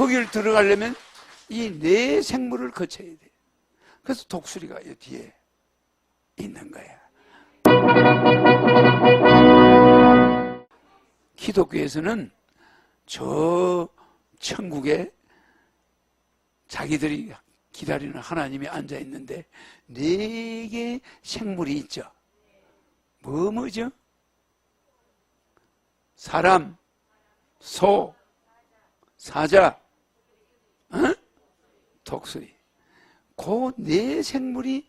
거기를 들어가려면 이 네 생물을 거쳐야 돼. 그래서 독수리가 이 뒤에 있는 거야. 기독교에서는 저 천국에 자기들이 기다리는 하나님이 앉아 있는데 네 개의 생물이 있죠. 뭐 뭐죠? 사람, 소, 사자, 어? 독수리. 그 네 생물이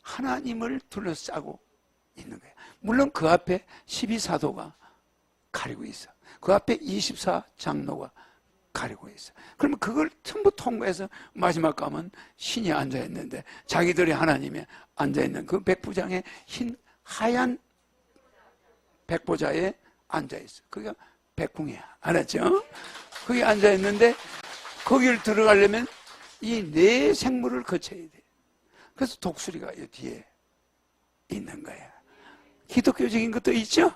하나님을 둘러싸고 있는 거예요. 물론 그 앞에 12사도가 가리고 있어. 그 앞에 24장로가 가리고 있어. 그러면 그걸 전부 통과해서 마지막 가면 신이 앉아 있는데 자기들이 하나님에 앉아 있는 그 백부장의 흰 하얀 백보자에 앉아 있어. 그게 백궁이야. 알았죠? 거기 앉아 있는데 거기를 들어가려면 이 네 생물을 거쳐야 돼. 그래서 독수리가 이 뒤에 있는 거야. 기독교적인 것도 있죠?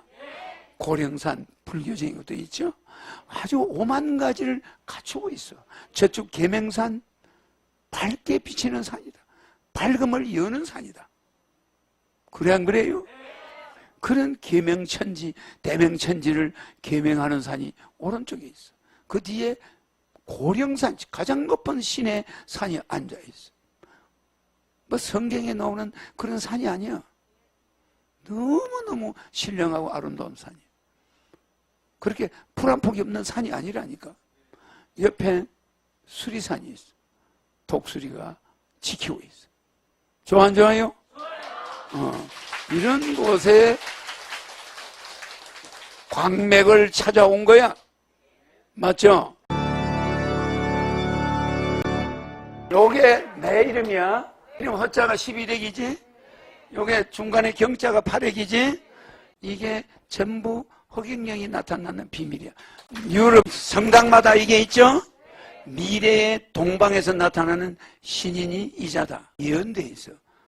고령산 불교적인 것도 있죠. 아주 오만 가지를 갖추고 있어. 저쪽 계명산 밝게 비치는 산이다. 밝음을 여는 산이다. 그래 안 그래요? 그런 계명천지, 대명천지를 계명하는 산이 오른쪽에 있어. 그 뒤에 고령산, 가장 높은 신의 산이 앉아 있어. 뭐 성경에 나오는 그런 산이 아니야. 너무너무 신령하고 아름다운 산이야. 그렇게 풀 한 폭이 없는 산이 아니라니까. 옆에 수리산이 있어. 독수리가 지키고 있어. 좋아, 안 좋아요? 어, 이런 곳에 광맥을 찾아온 거야. 맞죠? 요게 내 이름이야. 이름 허자가 12렉이지? 요게 중간에 경자가 8렉이지? 이게 전부 허경영이 나타나는 비밀이야. 유럽 성당마다 이게 있죠? 미래의 동방에서 나타나는 신인이 이자다. 예언돼 있어.